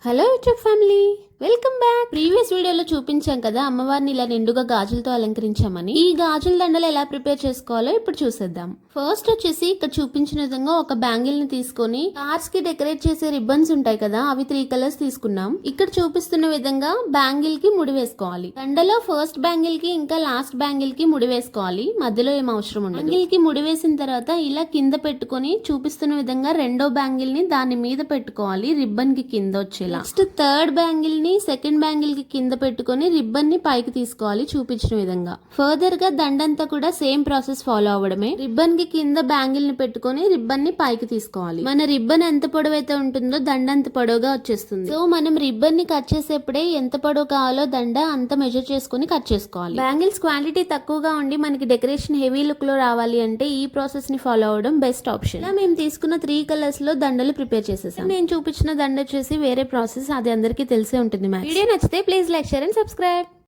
Hello YouTube family, welcome back. Previous వీడియోలో చూపించాం కదా అమ్మవారిని ఇలా నిండుగా గాజులతో అలంకరించామని. ఈ గాజుల దండలు ఎలా ప్రిపేర్ చేసుకోవాలో ఇప్పుడు చూసేద్దాం. ఫస్ట్ వచ్చేసి ఇక్కడ చూపించిన విధంగా ఒక బ్యాంగిల్ని తీసుకొని కార్స్కి డెకరేట్ చేసే రిబ్బన్స్ ఉంటాయి కదా అవి త్రీ కలర్స్ తీసుకున్నాం. ఇక్కడ చూపిస్తున్న విధంగా బ్యాంగిల్కి ముడి వేసుకోవాలి. దండలో ఫస్ట్ బ్యాంగిల్కి ఇంకా లాస్ట్ బ్యాంగిల్కి ముడి వేసుకోవాలి. మధ్యలో ఏం అవసరం ఉండదు. బ్యాంగిల్కి ముడి వేసిన తర్వాత ఇలా కింద పెట్టుకొని చూపిస్తున్న విధంగా రెండో బ్యాంగిల్ని దాని మీద పెట్టుకోవాలి రిబ్బన్కి కింద వచ్చేలా. నెక్స్ట్ థర్డ్ బ్యాంగిల్ని సెకండ్ బ్యాంగిల్ కి కింద పెట్టుకొని రిబ్బన్ని పైకి తీసుకోవాలి చూపించిన విధంగా. ఫర్దర్గా దండంతా కూడా సేమ్ ప్రాసెస్ ఫాలో అవ్వడమే. రిబ్బన్కి కింద బ్యాంగిల్ని పెట్టుకొని రిబ్బన్ని పైకి తీసుకోవాలి. మన రిబ్బన్ ఎంత పొడవైతే ఉంటుందో దండ అంత పొడవుగా వచ్చేస్తుంది. సో మనం రిబ్బన్ని కట్ చేసేప్పుడే ఎంత పొడవు కావాలో దండ అంత మెజర్ చేసుకొని కట్ చేసుకోవాలి. బ్యాంగిల్స్ క్వాంటిటీ తక్కువగా ఉండి మనకి డెకరేషన్ హెవీ లుక్లో రావాలి అంటే ఈ ప్రాసెస్ని ఫాలో అవడం బెస్ట్ ఆప్షన్ ఇలా మేము తీసుకున్న త్రీ కలర్స్లో దండలు ప్రిపేర్ చేసేసాం. నేను చూపించిన దండ వచ్చేసి వేరే ప్రాసెస్ అది అందరికీ తెలిసే ఉంటుంది ma'am Namaste. Please like, share and subscribe.